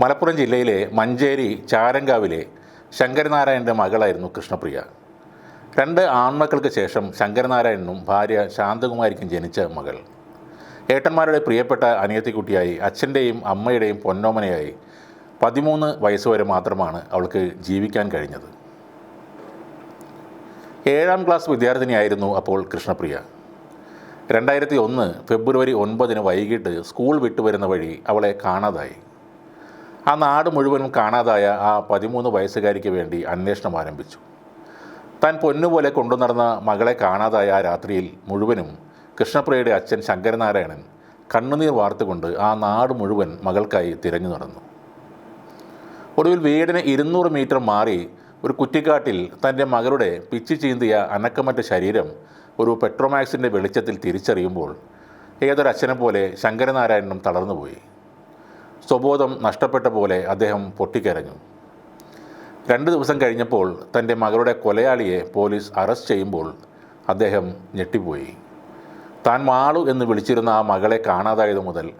മലപ്പുറം ജില്ലയിലെ മഞ്ചേരി ചാരങ്കാവിലെ ശങ്കരനാരായണന്റെ മകളായിരുന്നു കൃഷ്ണപ്രിയ. രണ്ട് ആൺമക്കൾക്ക് ശേഷം ശങ്കരനാരായണനും ഭാര്യ ശാന്തകുമാരിക്കും ജനിച്ച മകൾ. ഏട്ടന്മാരുടെ പ്രിയപ്പെട്ട അനിയത്തിക്കുട്ടിയായി അച്ഛന്റെയും അമ്മയുടെയും പൊന്നോമനയായി പതിമൂന്ന് വയസ്സുവരെ മാത്രമാണ് അവൾക്ക് ജീവിക്കാൻ കഴിഞ്ഞത്. ഏഴാം ക്ലാസ് വിദ്യാർത്ഥിനിയായിരുന്നു അപ്പോൾ കൃഷ്ണപ്രിയ. രണ്ടായിരത്തി ഒന്ന് ഫെബ്രുവരി ഒൻപതിന് വൈകിട്ട് സ്കൂൾ വിട്ടുവരുന്ന വഴി അവളെ കാണാതായി. ആ നാട് മുഴുവനും കാണാതായ ആ പതിമൂന്ന് വയസ്സുകാരിക്ക് വേണ്ടി അന്വേഷണം ആരംഭിച്ചു. താൻ പൊന്നുപോലെ കൊണ്ടുനടന്ന മകളെ കാണാതായ ആ രാത്രിയിൽ മുഴുവനും കൃഷ്ണപ്രിയയുടെ അച്ഛൻ ശങ്കരനാരായണൻ കണ്ണുനീർ വാർത്തുകൊണ്ട് ആ നാട് മുഴുവൻ മകൾക്കായി തിരഞ്ഞു നടന്നു. ഒടുവിൽ വീടിന് ഇരുന്നൂറ് മീറ്റർ മാറി ഒരു കുറ്റിക്കാട്ടിൽ തന്റെ മകളുടെ പിച്ചി ചീന്തിയ അനക്കമറ്റ ശരീരം ഒരു പെട്രോമാക്സിന്റെ വെളിച്ചത്തിൽ തിരിച്ചറിയുമ്പോൾ ഏതൊരച്ഛനെ പോലെ ശങ്കരനാരായണനും തളർന്നുപോയി. സ്വബോധം നഷ്ടപ്പെട്ട പോലെ അദ്ദേഹം പൊട്ടിക്കരഞ്ഞു. രണ്ട് ദിവസം കഴിഞ്ഞപ്പോൾ തന്റെ മകളുടെ കൊലയാളിയെ പോലീസ് അറസ്റ്റ് ചെയ്യുമ്പോൾ അദ്ദേഹം ഞെട്ടിപ്പോയി. താൻ മാളു എന്ന് വിളിച്ചിരുന്ന ആ മകളെ കാണാതായത് മുതൽ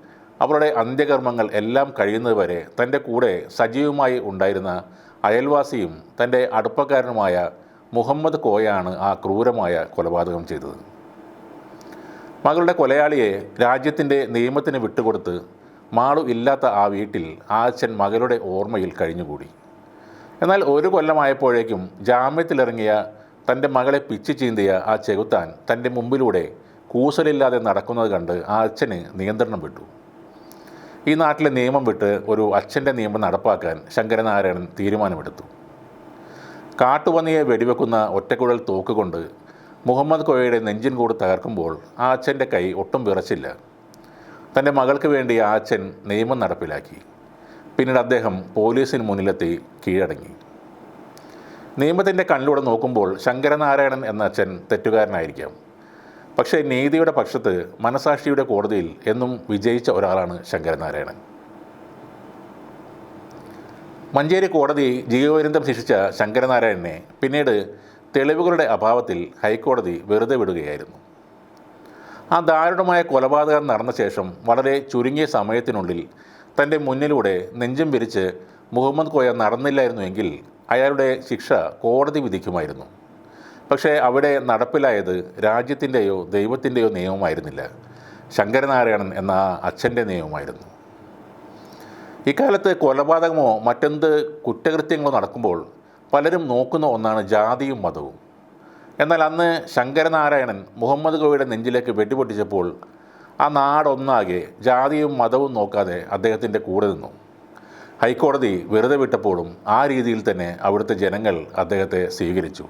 അവളുടെ അന്ത്യകർമ്മങ്ങൾ എല്ലാം കഴിയുന്നതുവരെ തന്റെ കൂടെ സജീവമായി ഉണ്ടായിരുന്ന അയൽവാസിയും തന്റെ അടുപ്പക്കാരനുമായ മുഹമ്മദ് കോയാണ് ആ ക്രൂരമായ കൊലപാതകം ചെയ്തത്. മകളുടെ കൊലയാളിയെ രാജ്യത്തിന്റെ നിയമത്തിന് വിട്ടുകൊടുത്ത് മാളു ഇല്ലാത്ത ആ വീട്ടിൽ ആ അച്ഛൻ മകളുടെ ഓർമ്മയിൽ കഴിഞ്ഞുകൂടി. എന്നാൽ ഒരു കൊല്ലമായപ്പോഴേക്കും ജാമ്യത്തിലിറങ്ങിയ തന്റെ മകളെ പിച്ചു ചീന്തിയ ആ ചെകുത്താൻ തന്റെ മുമ്പിലൂടെ കൂസലില്ലാതെ നടക്കുന്നത് കണ്ട് ആ അച്ഛന് നിയന്ത്രണം വിട്ടു. ഈ നാട്ടിലെ നിയമം വിട്ട് ഒരു അച്ഛന്റെ നിയമം നടപ്പാക്കാൻ ശങ്കരനാരായണൻ തീരുമാനമെടുത്തു. കാട്ടുപന്നിയെ വെടിവെക്കുന്ന ഒറ്റക്കുഴൽ തോക്കുകൊണ്ട് മുഹമ്മദ് കോയയുടെ നെഞ്ചിൻ കൂട് തകർക്കുമ്പോൾ ആ അച്ഛന്റെ കൈ ഒട്ടും വിറച്ചില്ല. തന്റെ മകൾക്ക് വേണ്ടി ആ അച്ഛൻ നിയമം നടപ്പിലാക്കി. പിന്നീട് അദ്ദേഹം പോലീസിന് മുന്നിലെത്തി കീഴടങ്ങി. നിയമത്തിന്റെ കണ്ണിലൂടെ നോക്കുമ്പോൾ ശങ്കരനാരായണൻ എന്ന അച്ഛൻ തെറ്റുകാരനായിരിക്കാം. പക്ഷേ നീതിയുടെ പക്ഷത്ത് മനസാക്ഷിയുടെ കോടതിയിൽ എന്നും വിജയിച്ച ഒരാളാണ് ശങ്കരനാരായണൻ. മഞ്ചേരി കോടതി ജീവപര്യന്തം ശിക്ഷിച്ച ശങ്കരനാരായണനെ പിന്നീട് തെളിവുകളുടെ അഭാവത്തിൽ ഹൈക്കോടതി വെറുതെ വിടുകയായിരുന്നു. ആ ദാരുണമായ കൊലപാതകം നടന്ന ശേഷം വളരെ ചുരുങ്ങിയ സമയത്തിനുള്ളിൽ തന്റെ മുന്നിലൂടെ നെഞ്ചും വിരിച്ച് മുഹമ്മദ് കോയ നടന്നില്ലായിരുന്നുവെങ്കിൽ അയാളുടെ ശിക്ഷ കോടതി വിധിക്കുമായിരുന്നു. പക്ഷേ അവിടെ നടപ്പിലായത് രാജ്യത്തിന്റെയോ ദൈവത്തിന്റെയോ നിയമമായിരുന്നില്ല. ശങ്കരനാരായണൻ എന്ന അച്ഛന്റെ നിയമമായിരുന്നു. ഇക്കാലത്ത് കൊലപാതകമോ മറ്റെന്ത് കുറ്റകൃത്യങ്ങളോ നടക്കുമ്പോൾ പലരും നോക്കുന്ന ഒന്നാണ് ജാതിയും മതവും. എന്നാൽ അന്ന് ശങ്കരനാരായണൻ മുഹമ്മദ് കോവിയുടെ നെഞ്ചിലേക്ക് വെടിപൊട്ടിച്ചപ്പോൾ ആ നാടൊന്നാകെ ജാതിയും മതവും നോക്കാതെ അദ്ദേഹത്തിന്റെ കൂടെ നിന്നു. ഹൈക്കോടതി വെറുതെ വിട്ടപ്പോഴും ആ രീതിയിൽ തന്നെ അവിടുത്തെ ജനങ്ങൾ അദ്ദേഹത്തെ സ്വീകരിച്ചു.